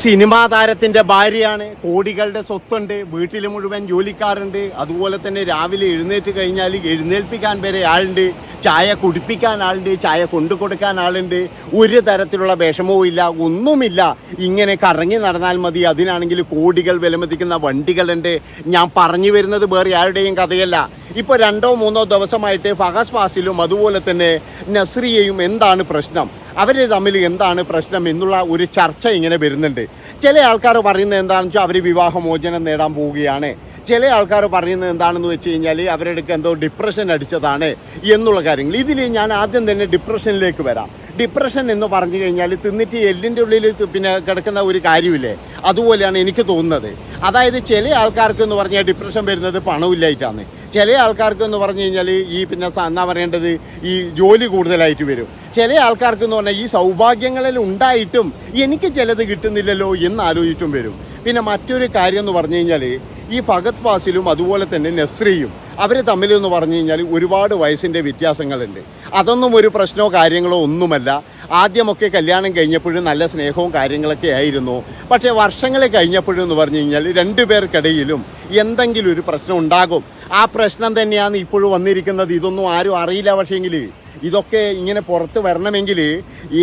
Cinema താരത്തിന്റെ ഭാര്യയാണ്. കോടികളുടെ സ്വത്തുണ്ട്. വീട്ടിൽ മുഴുവൻ ജോലിക്കാരുണ്ട്. അതുപോലെ തന്നെ രാവിലെ എഴുന്നേറ്റ് കഴിഞ്ഞാൽ എഴുന്നേൽപ്പിക്കാൻ വരെ ആളുണ്ട്. ചായ കുടിപ്പിക്കാൻ ആളുണ്ട്. ചായ കൊണ്ടു കൊടുക്കാൻ ആളുണ്ട്. ഒരു തരത്തിലുള്ള വിഷമവും ഇല്ല ഒന്നുമില്ല. ഇങ്ങനെ കറങ്ങി നടന്നാൽ മതി. അതിനാണെങ്കിൽ കോടികൾ വിലമതിക്കുന്ന വണ്ടികളുണ്ട്. ഞാൻ പറഞ്ഞു വരുന്നത് വേറെ ആരുടെയും കഥയല്ല. ഇപ്പോൾ രണ്ടോ മൂന്നോ ദിവസമായിട്ട് ഫഹസ് ഫാസിലും അതുപോലെ തന്നെ നസ്രിയയും എന്താണ് പ്രശ്നം? അവർ തമ്മിൽ എന്താണ് പ്രശ്നം എന്നുള്ള ഒരു ചർച്ച ഇങ്ങനെ വരുന്നുണ്ട്. ചില ആൾക്കാർ പറയുന്നത് എന്താണെന്ന് വെച്ചാൽ അവർ വിവാഹമോചനം നേടാൻ പോവുകയാണ്. ചില ആൾക്കാർ പറയുന്നത് എന്താണെന്ന് വെച്ച് കഴിഞ്ഞാൽ അവരുടെ എന്തോ ഡിപ്രഷൻ അടിച്ചതാണ് എന്നുള്ള കാര്യങ്ങൾ. ഇതിൽ ഞാൻ ആദ്യം തന്നെ ഡിപ്രഷനിലേക്ക് വരാം. ഡിപ്രഷൻ എന്ന് പറഞ്ഞു കഴിഞ്ഞാൽ തിന്നിട്ട് എല്ലിന്റെ ഉള്ളിൽ പിന്നെ കിടക്കുന്ന ഒരു കാര്യമില്ലേ? അതുപോലെയാണ് എനിക്ക് തോന്നുന്നത്. അതായത് ചില ആൾക്കാർക്ക് എന്ന് പറഞ്ഞാൽ ഡിപ്രഷൻ വരുന്നത് പണമില്ലായിട്ടാണ്. ചില ആൾക്കാർക്ക് എന്ന് പറഞ്ഞു കഴിഞ്ഞാൽ ഈ പിന്നെ എന്നാ പറയേണ്ടത്? ഈ ജോലി കൂടുതലായിട്ട് വരും. ചില ആൾക്കാർക്ക് എന്ന് പറഞ്ഞാൽ ഈ സൗഭാഗ്യങ്ങളിൽ ഉണ്ടായിട്ടും എനിക്ക് ചിലത് കിട്ടുന്നില്ലല്ലോ എന്ന് ആലോചിച്ചും വരും. പിന്നെ മറ്റൊരു കാര്യം എന്ന് പറഞ്ഞു കഴിഞ്ഞാൽ ഈ ഫഗത് ഫാസിലും അതുപോലെ തന്നെ നസ്രിയും അവർ തമ്മിൽ എന്ന് പറഞ്ഞു കഴിഞ്ഞാൽ ഒരുപാട് വയസ്സിന്റെ വ്യത്യാസങ്ങളുണ്ട്. അതൊന്നും ഒരു പ്രശ്നമോ കാര്യങ്ങളോ ഒന്നുമല്ല. ആദ്യമൊക്കെ കല്യാണം കഴിഞ്ഞപ്പോഴും നല്ല സ്നേഹവും കാര്യങ്ങളൊക്കെ ആയിരുന്നു. പക്ഷേ വർഷങ്ങൾ കഴിഞ്ഞപ്പോഴും എന്ന് പറഞ്ഞു കഴിഞ്ഞാൽ രണ്ടുപേർക്കിടയിലും എന്തെങ്കിലും ഒരു പ്രശ്നം ഉണ്ടാകും. ആ പ്രശ്നം തന്നെയാണ് ഇപ്പോഴും വന്നിരിക്കുന്നത്. ഇതൊന്നും ആരും അറിയില്ല പക്ഷേങ്കിൽ ഇതൊക്കെ ഇങ്ങനെ പുറത്ത് വരണമെങ്കിൽ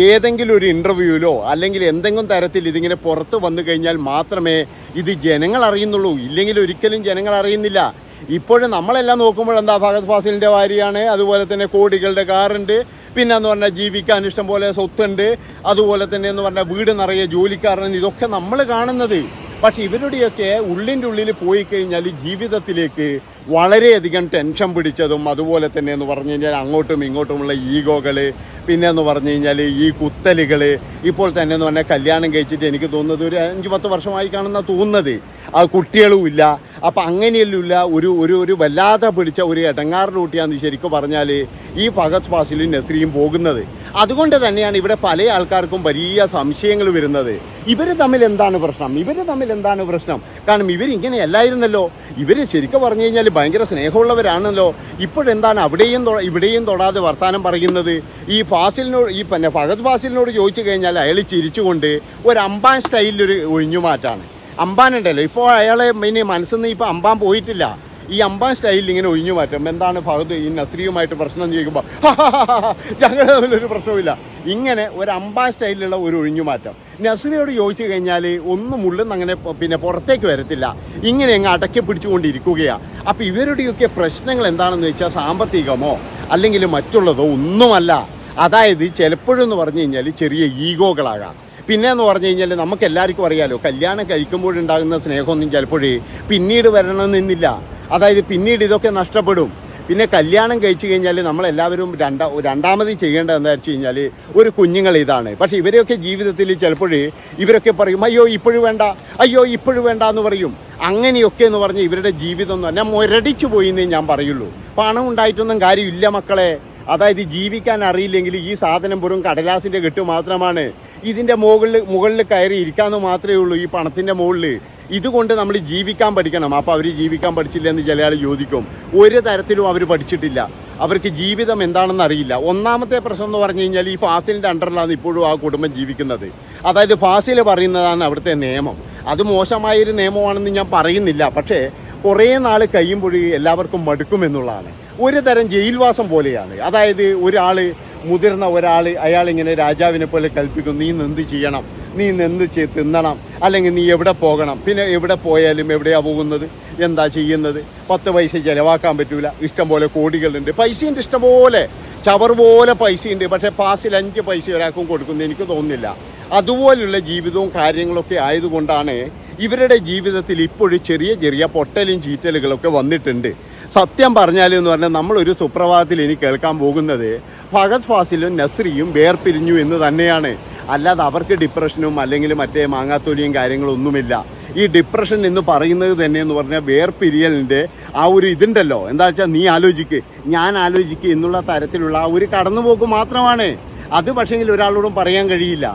ഏതെങ്കിലും ഒരു ഇന്റർവ്യൂവിലോ അല്ലെങ്കിൽ എന്തെങ്കിലും തരത്തിൽ ഇതിങ്ങനെ പുറത്ത് വന്നു കഴിഞ്ഞാൽ മാത്രമേ ഇത് ജനങ്ങൾ അറിയുന്നുള്ളൂ. ഇല്ലെങ്കിൽ ഒരിക്കലും ജനങ്ങൾ അറിയുന്നില്ല. ഇപ്പോഴും നമ്മളെല്ലാം നോക്കുമ്പോൾ എന്താ ഭഗത് ഫാസിലിന്റെ വാരിയാണ് അതുപോലെ തന്നെ കോടികളുടെ കാറുണ്ട് പിന്നെ എന്ന് പറഞ്ഞാൽ ജീവിക്കാൻ ഇഷ്ടം പോലെ സ്വത്തുണ്ട് അതുപോലെ തന്നെ എന്ന് പറഞ്ഞാൽ വീട് നിറയെ ജോലിക്കാരൻ ഇതൊക്കെ നമ്മൾ കാണുന്നത്. പക്ഷെ ഇവരുടെയൊക്കെ ഉള്ളിന്റെ ഉള്ളിൽ പോയി കഴിഞ്ഞാൽ ജീവിതത്തിലേക്ക് വളരെയധികം ടെൻഷൻ പിടിച്ചതും അതുപോലെ തന്നെ എന്ന് പറഞ്ഞു കഴിഞ്ഞാൽ അങ്ങോട്ടും ഇങ്ങോട്ടുമുള്ള ഈഗോകൾ പിന്നെ എന്ന് പറഞ്ഞു കഴിഞ്ഞാൽ ഈ കുത്തലുകൾ ഇപ്പോൾ തന്നെ എന്ന് പറഞ്ഞാൽ കല്യാണം കഴിച്ചിട്ട് എനിക്ക് തോന്നുന്നത് ഒരു അഞ്ച് പത്ത് വർഷമായി കാണുന്ന തോന്നുന്നത്. ആ കുട്ടികളും ഇല്ല. അപ്പം അങ്ങനെയല്ല ഒരു ഒരു ഒരു വല്ലാതെ പിടിച്ച ഒരു ഇടങ്ങാറിലൂട്ടിയാണെന്ന് ശരിക്കും പറഞ്ഞാൽ ഈ ഫഹദ് ഫാസിലും നസ്രിയും പോകുന്നത്. അതുകൊണ്ട് തന്നെയാണ് ഇവിടെ പല ആൾക്കാർക്കും വലിയ സംശയങ്ങൾ വരുന്നത്. ഇവർ തമ്മിൽ എന്താണ് പ്രശ്നം? ഇവർ തമ്മിൽ എന്താണ് പ്രശ്നം? കാരണം ഇവരിങ്ങനെ അല്ലായിരുന്നല്ലോ. ഇവർ ശരിക്കും പറഞ്ഞു കഴിഞ്ഞാൽ ഭയങ്കര സ്നേഹമുള്ളവരാണല്ലോ. ഇപ്പോഴെന്താണ് അവിടെയും ഇവിടെയും തൊടാതെ വർത്തമാനം പറയുന്നത്? ഈ ഫാസിലിനോട് ഈ പിന്നെ ഫഹദ് ഫാസിലിനോട് ചോദിച്ചു കഴിഞ്ഞാൽ അയാൾ ചിരിച്ചുകൊണ്ട് ഒരു അമ്പാൻ സ്റ്റൈലിലൊരു ഒഴിഞ്ഞുമാറ്റാണ്. അമ്പാനുണ്ടല്ലോ. ഇപ്പോൾ അയാളെ പിന്നെ മനസ്സിൽ നിന്ന് ഇപ്പോൾ അമ്പാൻ പോയിട്ടില്ല. ഈ അമ്പാൻ സ്റ്റൈലിൽ ഇങ്ങനെ ഒഴിഞ്ഞു മാറ്റും. എന്താണ് ഭഗത് ഈ നസ്രിയുമായിട്ട് പ്രശ്നം ചോദിക്കുമ്പോൾ ഞങ്ങൾ തമ്മിലൊരു പ്രശ്നമില്ല ഇങ്ങനെ ഒരു അമ്പാൻ സ്റ്റൈലിലുള്ള ഒരു ഒഴിഞ്ഞു മാറ്റം. നസ്രിയോട് ചോദിച്ചു കഴിഞ്ഞാൽ ഒന്നും ഉള്ളുന്ന് അങ്ങനെ പിന്നെ പുറത്തേക്ക് വരത്തില്ല. ഇങ്ങനെ അങ്ങ് അടക്കി പിടിച്ചുകൊണ്ടിരിക്കുകയാണ് അപ്പോൾ ഇവരുടെയൊക്കെ പ്രശ്നങ്ങൾ എന്താണെന്ന് വെച്ചാൽ സാമ്പത്തികമോ അല്ലെങ്കിൽ മറ്റുള്ളതോ ഒന്നുമല്ല. അതായത് ചിലപ്പോഴെന്ന് പറഞ്ഞു കഴിഞ്ഞാൽ ചെറിയ ഈഗോകളാകാം. പിന്നെ എന്ന് പറഞ്ഞു കഴിഞ്ഞാൽ നമുക്ക് എല്ലാവർക്കും അറിയാലോ കല്യാണം കഴിക്കുമ്പോഴുണ്ടാകുന്ന സ്നേഹമൊന്നും ചിലപ്പോഴേ പിന്നീട് വരണമെന്നില്ല അതായത് പിന്നീട് ഇതൊക്കെ നഷ്ടപ്പെടും. പിന്നെ കല്യാണം കഴിച്ചു കഴിഞ്ഞാൽ നമ്മളെല്ലാവരും രണ്ടാ രണ്ടാമത് ചെയ്യേണ്ടത് എന്താ വെച്ച് കഴിഞ്ഞാൽ ഒരു കുഞ്ഞുങ്ങൾ ഇതാണ്. പക്ഷേ ഇവരെയൊക്കെ ജീവിതത്തിൽ ചിലപ്പോൾ ഇവരൊക്കെ പറയും അയ്യോ ഇപ്പോഴും വേണ്ട അയ്യോ ഇപ്പോഴും വേണ്ട എന്ന് പറയും. അങ്ങനെയൊക്കെ എന്ന് പറഞ്ഞ് ഇവരുടെ ജീവിതം എന്ന് പറഞ്ഞാൽ മുരടിച്ചു പോയി എന്നേ ഞാൻ പറയുള്ളൂ. പണം ഉണ്ടായിട്ടൊന്നും കാര്യമില്ല മക്കളെ. അതായത് ജീവിക്കാൻ അറിയില്ലെങ്കിൽ ഈ സാധനം വെറും കടലാസിന്റെ കെട്ട് മാത്രമാണ്. ഇതിന്റെ മുകളിൽ മുകളിൽ കയറി ഇരിക്കാമെന്ന് മാത്രമേ ഉള്ളൂ ഈ പണത്തിന്റെ മുകളിൽ. ഇതുകൊണ്ട് നമ്മൾ ജീവിക്കാൻ പഠിക്കണം. അപ്പോൾ അവർ ജീവിക്കാൻ പഠിച്ചില്ല എന്ന് ചില ആൾ ചോദിക്കും. ഒരു തരത്തിലും അവർ പഠിച്ചിട്ടില്ല. അവർക്ക് ജീവിതം എന്താണെന്ന് അറിയില്ല. ഒന്നാമത്തെ പ്രശ്നം എന്ന് പറഞ്ഞു കഴിഞ്ഞാൽ ഈ ഫാസിലിന്റെ അണ്ടറിലാണ് ഇപ്പോഴും ആ കുടുംബം ജീവിക്കുന്നത്. അതായത് ഫാസിൽ പറയുന്നതാണ് അവിടുത്തെ നിയമം. അത് മോശമായൊരു നിയമമാണെന്ന് ഞാൻ പറയുന്നില്ല. പക്ഷേ കുറേ നാൾ കഴിയുമ്പോൾ എല്ലാവർക്കും മടുക്കുമെന്നുള്ളതാണ് ഒരു തരം ജയിൽവാസം പോലെയാണ്. അതായത് ഒരാൾ മുതിർന്ന ഒരാൾ അയാളിങ്ങനെ രാജാവിനെ പോലെ കൽപ്പിക്കും നീ എന്ത് ചെയ്യണം? നീ എന്ത് ചെയ് തിന്നണം? അല്ലെങ്കിൽ നീ എവിടെ പോകണം? പിന്നെ എവിടെ പോയാലും എവിടെയാണ് പോകുന്നത്? എന്താ ചെയ്യുന്നത്? പത്ത് പൈസ ചിലവാക്കാൻ പറ്റൂല. ഇഷ്ടം പോലെ കോടികളുണ്ട്. പൈസയുണ്ട് ഇഷ്ടംപോലെ ചവർ പോലെ പൈസയുണ്ട്. പക്ഷേ പാസിൽ അഞ്ച് പൈസ ഒരാൾക്കും കൊടുക്കുന്നു. എനിക്ക് തോന്നുന്നില്ല. അതുപോലുള്ള ജീവിതവും കാര്യങ്ങളൊക്കെ ആയതുകൊണ്ടാണ് ഇവരുടെ ജീവിതത്തിൽ ഇപ്പോഴും ചെറിയ ചെറിയ പൊട്ടലും ചീറ്റലുകളൊക്കെ വന്നിട്ടുണ്ട്. സത്യം പറഞ്ഞാൽ എന്ന് പറഞ്ഞാൽ നമ്മളൊരു സുപ്രഭാതത്തിൽ ഇനി കേൾക്കാൻ പോകുന്നത് ഫഹദ് ഫാസിലും നസ്രിയും വേർപിരിഞ്ഞു എന്ന് തന്നെയാണ്. അല്ലാതെ അവർക്ക് ഡിപ്രഷനും അല്ലെങ്കിൽ മറ്റേ മാങ്ങാത്തൊലിയും കാര്യങ്ങളൊന്നുമില്ല. ഈ ഡിപ്രഷൻ എന്ന് പറയുന്നത് തന്നെ എന്ന് പറഞ്ഞാൽ വേർപിരിയലിന്റെ ആ ഒരു ഇതുണ്ടല്ലോ. എന്താ വെച്ചാൽ നീ ആലോചിക്ക്. ഞാൻ ആലോചിക്ക് എന്നുള്ള തരത്തിലുള്ള ആ ഒരു കടന്നുപോക്ക് മാത്രമാണ്. അത് പക്ഷേങ്കിൽ ഒരാളോടും പറയാൻ കഴിയില്ല.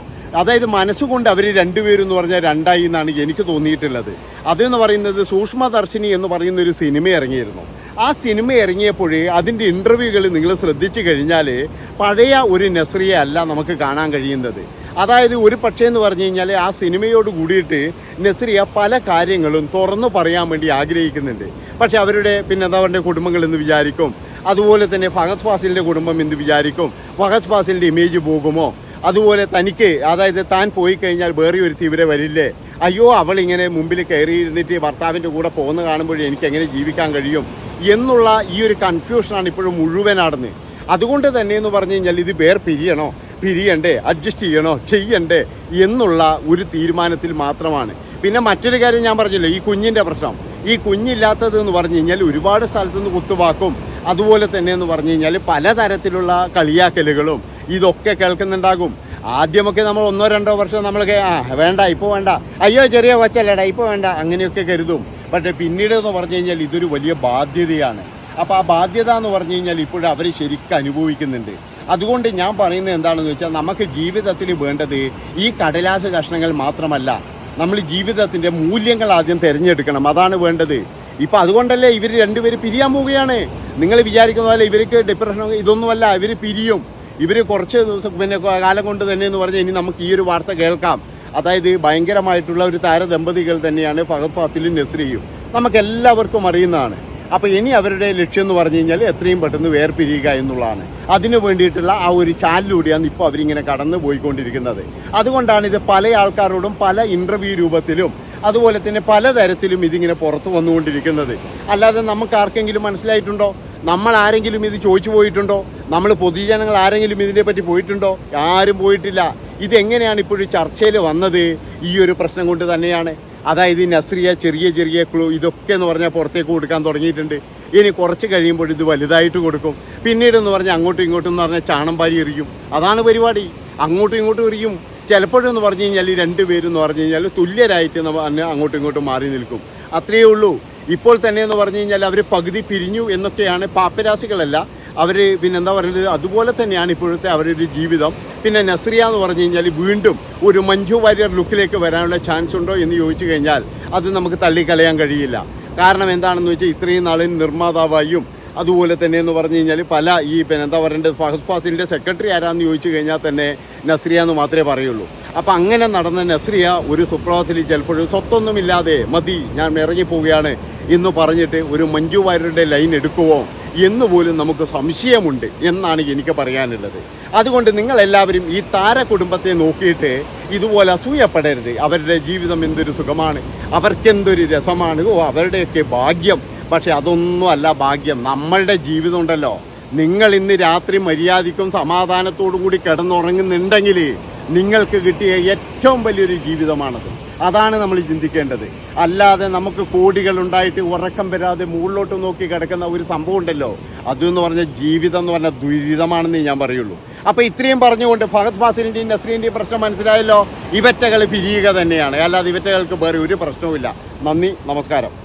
അതായത് മനസ്സുകൊണ്ട് അവർ രണ്ടുപേരും എന്ന് പറഞ്ഞാൽ രണ്ടായി എന്നാണ് എനിക്ക് തോന്നിയിട്ടുള്ളത്. അതെന്ന് പറയുന്നത് സൂക്ഷ്മദർശിനി എന്ന് പറയുന്ന ഒരു സിനിമ ഇറങ്ങിയിരുന്നു. ആ സിനിമ ഇറങ്ങിയപ്പോഴേ അതിന്റെ ഇന്റർവ്യൂകൾ നിങ്ങൾ ശ്രദ്ധിച്ചു കഴിഞ്ഞാൽ പഴയ ഒരു നസ്രിയെ അല്ല നമുക്ക് കാണാൻ കഴിയുന്നത്. അതായത് ഒരു പക്ഷേ എന്ന് പറഞ്ഞു കഴിഞ്ഞാൽ ആ സിനിമയോട് കൂടിയിട്ട് നസ്രിയ പല കാര്യങ്ങളും തുറന്നു പറയാൻ വേണ്ടി ആഗ്രഹിക്കുന്നുണ്ട്. പക്ഷേ അവരുടെ പിന്നെ എന്താ പറയുക കുടുംബങ്ങൾ എന്ന് വിചാരിക്കും. അതുപോലെ തന്നെ ഫഹദ് ഫാസിലിന്റെ കുടുംബം എന്ന് വിചാരിക്കും. ഫഹദ് ഫാസിലിന്റെ ഇമേജ് പോകുമോ? അതുപോലെ തനിക്ക് അതായത് താൻ പോയി കഴിഞ്ഞാൽ വേറെ ഒരു തീവ്ര വരില്ലേ? അയ്യോ അവൾ ഇങ്ങനെ മുമ്പിൽ കയറിയിരുന്നിട്ട് ഭർത്താവിന്റെ കൂടെ പോകുന്ന കാണുമ്പോൾ എനിക്ക് എങ്ങനെ ജീവിക്കാൻ കഴിയും എന്നുള്ള ഈ ഒരു കൺഫ്യൂഷനാണ് ഇപ്പോഴും മുഴുവൻ ആടുന്നത്. അതുകൊണ്ട് തന്നെ എന്ന് പറഞ്ഞു കഴിഞ്ഞാൽ ഇത് വേർ പിരിയണോ? പിരിയണ്ടേ അഡ്ജസ്റ്റ് ചെയ്യണോ? ചെയ്യണ്ടേ എന്നുള്ള ഒരു തീരുമാനത്തിൽ മാത്രമാണ്. പിന്നെ മറ്റൊരു കാര്യം ഞാൻ പറഞ്ഞല്ലോ ഈ കുഞ്ഞിന്റെ പ്രശ്നം. ഈ കുഞ്ഞില്ലാത്തത് എന്ന് പറഞ്ഞു കഴിഞ്ഞാൽ ഒരുപാട് സ്ഥലത്തുനിന്ന് കുത്തുവാക്കും. അതുപോലെ തന്നെ എന്ന് പറഞ്ഞു കഴിഞ്ഞാൽ പലതരത്തിലുള്ള കളിയാക്കലുകളും ഇതൊക്കെ കേൾക്കുന്നുണ്ടാകും. ആദ്യമൊക്കെ നമ്മൾ ഒന്നോ രണ്ടോ വർഷം നമ്മൾ ആ വേണ്ട ഇപ്പോൾ വേണ്ട. അയ്യോ ചെറിയ കൊച്ചല്ലേടാ ഇപ്പോൾ വേണ്ട. അങ്ങനെയൊക്കെ കരുതും. പക്ഷേ പിന്നീട് എന്ന് പറഞ്ഞു കഴിഞ്ഞാൽ ഇതൊരു വലിയ ബാധ്യതയാണ്. അപ്പോൾ ആ ബാധ്യത എന്ന് പറഞ്ഞു കഴിഞ്ഞാൽ ഇപ്പോഴും അവർ ശരിക്കും അനുഭവിക്കുന്നുണ്ട്. അതുകൊണ്ട് ഞാൻ പറയുന്നത് എന്താണെന്ന് വെച്ചാൽ നമുക്ക് ജീവിതത്തിൽ വേണ്ടത് ഈ കടലാസ് കഷ്ണങ്ങൾ മാത്രമല്ല. നമ്മൾ ജീവിതത്തിന്റെ മൂല്യങ്ങൾ ആദ്യം തിരഞ്ഞെടുക്കണം. അതാണ് വേണ്ടത്. ഇപ്പം അതുകൊണ്ടല്ലേ ഇവർ രണ്ടുപേരും പിരിയാൻ പോവുകയാണ്. നിങ്ങൾ വിചാരിക്കുന്ന പോലെ ഇവർക്ക് ഡിപ്രഷനോ ഇതൊന്നുമല്ല. ഇവർ പിരിയും. ഇവർ കുറച്ച് ദിവസം പിന്നെ കാലം കൊണ്ട് തന്നെ എന്ന് പറഞ്ഞാൽ ഇനി നമുക്ക് ഈ ഒരു വാർത്ത കേൾക്കാം. അതായത് ഭയങ്കരമായിട്ടുള്ള ഒരു താരദമ്പതികൾ തന്നെയാണ് ഫഹദ് ഫാസിലും നസ്രിയും. നമുക്ക് എല്ലാവർക്കും അറിയുന്നതാണ്. അപ്പോൾ ഇനി അവരുടെ ലക്ഷ്യം എന്ന് പറഞ്ഞു കഴിഞ്ഞാൽ എത്രയും പെട്ടെന്ന് വേർപിരിയുക എന്നുള്ളതാണ്. അതിനു വേണ്ടിയിട്ടുള്ള ആ ഒരു ചാനലിലൂടെയാണ് ഇപ്പോൾ അവരിങ്ങനെ കടന്നു പോയിക്കൊണ്ടിരിക്കുന്നത്. അതുകൊണ്ടാണ് ഇത് പല ആൾക്കാരോടും പല ഇന്റർവ്യൂ രൂപത്തിലും അതുപോലെ തന്നെ പലതരത്തിലും ഇതിങ്ങനെ പുറത്തു വന്നുകൊണ്ടിരിക്കുന്നത്. അല്ലാതെ നമുക്ക് ആർക്കെങ്കിലും മനസ്സിലായിട്ടുണ്ടോ? നമ്മൾ ആരെങ്കിലും ഇത് ചോദിച്ചു പോയിട്ടുണ്ടോ? നമ്മൾ പൊതുജനങ്ങൾ ആരെങ്കിലും ഇതിനെ പറ്റി പോയിട്ടുണ്ടോ? ആരും പോയിട്ടില്ല. ഇതെങ്ങനെയാണ് ഇപ്പോഴും ചർച്ചയിൽ വന്നത്? ഈ ഒരു പ്രശ്നം കൊണ്ട് തന്നെയാണ്. അതായത് നസ്രിയ ചെറിയ ചെറിയ ക്ലൂ ഇതൊക്കെ എന്ന് പറഞ്ഞാൽ പുറത്തേക്ക് കൊടുക്കാൻ തുടങ്ങിയിട്ടുണ്ട്. ഇനി കുറച്ച് കഴിയുമ്പോൾ ഇത് വലുതായിട്ട് കൊടുക്കും. പിന്നീട് എന്ന് പറഞ്ഞാൽ അങ്ങോട്ടും ഇങ്ങോട്ടും എന്ന് പറഞ്ഞാൽ ചാണം പാരി എറിയും. അതാണ് പരിപാടി. അങ്ങോട്ടും ഇങ്ങോട്ടും എറിയും. ചിലപ്പോഴെന്ന് പറഞ്ഞു കഴിഞ്ഞാൽ ഈ രണ്ടുപേരും എന്ന് പറഞ്ഞു കഴിഞ്ഞാൽ തുല്യരായിട്ട് അങ്ങോട്ടും ഇങ്ങോട്ടും മാറി നിൽക്കും. അത്രയേ ഉള്ളൂ. ഇപ്പോൾ തന്നെ എന്ന് പറഞ്ഞു കഴിഞ്ഞാൽ അവർ പകുതി പിരിഞ്ഞു എന്നൊക്കെയാണ് പാപ്പരാശികളല്ല അവർ പിന്നെ എന്താ പറയുന്നത്? അതുപോലെ തന്നെയാണ് ഇപ്പോഴത്തെ അവരുടെ ജീവിതം. പിന്നെ നസ്രിയ എന്ന് പറഞ്ഞു കഴിഞ്ഞാൽ വീണ്ടും ഒരു മഞ്ജു വാര്യർ ലുക്കിലേക്ക് വരാനുള്ള ചാൻസ് ഉണ്ടോ എന്ന് ചോദിച്ചു കഴിഞ്ഞാൽ അത് നമുക്ക് തള്ളിക്കളയാൻ കഴിയില്ല. കാരണം എന്താണെന്ന് വെച്ചാൽ ഇത്രയും നാളിൽ നിർമ്മാതാവായും അതുപോലെ തന്നെ എന്ന് പറഞ്ഞു കഴിഞ്ഞാൽ പല ഈ പിന്നെ എന്താ പറയേണ്ടത്? ഫഹസ് ഫാസിലിന്റെ സെക്രട്ടറി ആരാന്ന് ചോദിച്ചു കഴിഞ്ഞാൽ തന്നെ നസ്രിയ എന്ന് മാത്രമേ പറയുള്ളൂ. അപ്പം അങ്ങനെ നടന്ന നസ്രിയ ഒരു സുപ്രഭാതത്തിൽ ചിലപ്പോഴും സ്വത്തൊന്നുമില്ലാതെ മതി ഞാൻ ഇറങ്ങിപ്പോവുകയാണ് എന്ന് പറഞ്ഞിട്ട് ഒരു മഞ്ജു വാര്യരുടെ ലൈൻ എടുക്കുവോ എന്ന് പോലും നമുക്ക് സംശയമുണ്ട് എന്നാണ് എനിക്ക് പറയാനുള്ളത്. അതുകൊണ്ട് നിങ്ങളെല്ലാവരും ഈ താര കുടുംബത്തെ നോക്കിയിട്ട് ഇതുപോലെ അസൂയപ്പെടരുത്. അവരുടെ ജീവിതം എന്തൊരു സുഖമാണ് അവർക്കെന്തൊരു രസമാണ് ഓ അവരുടെയൊക്കെ ഭാഗ്യം. പക്ഷെ അതൊന്നും അല്ല ഭാഗ്യം. നമ്മളുടെ ജീവിതം ഉണ്ടല്ലോ. നിങ്ങൾ ഇന്ന് രാത്രി മര്യാദയ്ക്കും സമാധാനത്തോടു കൂടി കിടന്നുറങ്ങുന്നുണ്ടെങ്കിൽ നിങ്ങൾക്ക് കിട്ടിയ ഏറ്റവും വലിയൊരു ജീവിതമാണത്. അതാണ് നമ്മൾ ചിന്തിക്കേണ്ടത്. അല്ലാതെ നമുക്ക് കോടികൾ ഉണ്ടായിട്ട് ഉറക്കം വരാതെ മുകളിലോട്ട് നോക്കി കിടക്കുന്ന ഒരു സംഭവം ഉണ്ടല്ലോ. അതെന്ന് പറഞ്ഞാൽ ജീവിതം എന്ന് പറഞ്ഞാൽ ദുരിതമാണെന്ന് ഞാൻ പറയുള്ളൂ. അപ്പോൾ ഇത്രയും പറഞ്ഞുകൊണ്ട് ഫഹദ് ഫാസിലിന്റെയും നസ്രീന്റെയും പ്രശ്നം മനസ്സിലായല്ലോ? ഇവറ്റകൾ പിരിയുക തന്നെയാണ്. അല്ലാതെ ഇവറ്റകൾക്ക് വേറെ ഒരു പ്രശ്നവുമില്ല. നന്ദി നമസ്കാരം.